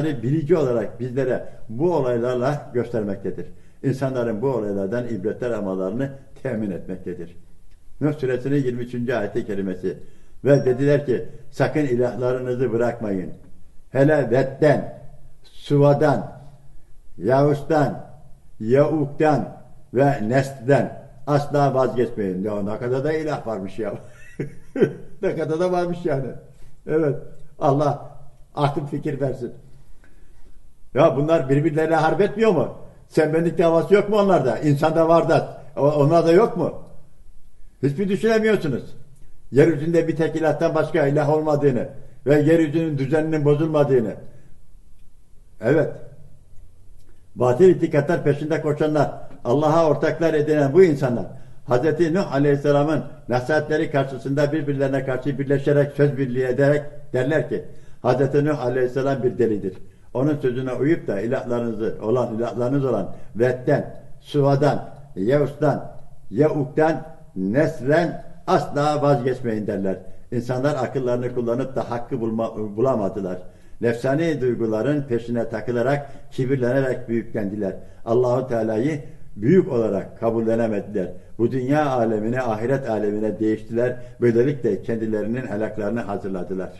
Yani bilici olarak bizlere bu olaylarla göstermektedir. İnsanların bu olaylardan ibretler almalarını temin etmektedir. Nuh suresinin 23. ayeti kerimesi. Ve dediler ki sakın ilahlarınızı bırakmayın. Hele vetten, suvadan, yavuştan, yauktan ve nesden asla vazgeçmeyin. Ya ne kadar da ilah varmış ya. ne kadar da varmış yani. Evet. Allah akıl fikir versin. Ya bunlar birbirlerine harp etmiyor mu? Sen benlik davası yok mu onlarda? İnsanda var da. O- Onlarda yok mu? Hiç mi düşünemiyorsunuz? Yeryüzünde bir tek ilahtan başka ilah olmadığını ve yeryüzünün düzeninin bozulmadığını. Evet. Batıl itikatlar peşinde koşanlar, Allah'a ortaklar edinen bu insanlar, Hz. Nuh Aleyhisselam'ın nasihatleri karşısında birbirlerine karşı birleşerek söz birliği ederek derler ki, Hz. Nuh Aleyhisselam bir delidir. Onun sözüne uyup da ilahlarınızı olan, ilahlarınız olan Vet'ten, Suva'dan, Yevus'tan, Yeuk'tan, Nesren asla vazgeçmeyin derler. İnsanlar akıllarını kullanıp da hakkı bulma, bulamadılar. Nefsani duyguların peşine takılarak, kibirlenerek büyüklendiler. Allahu Teala'yı büyük olarak kabullenemediler. Bu dünya alemine, ahiret alemine değiştiler. Böylelikle kendilerinin helaklarını hazırladılar.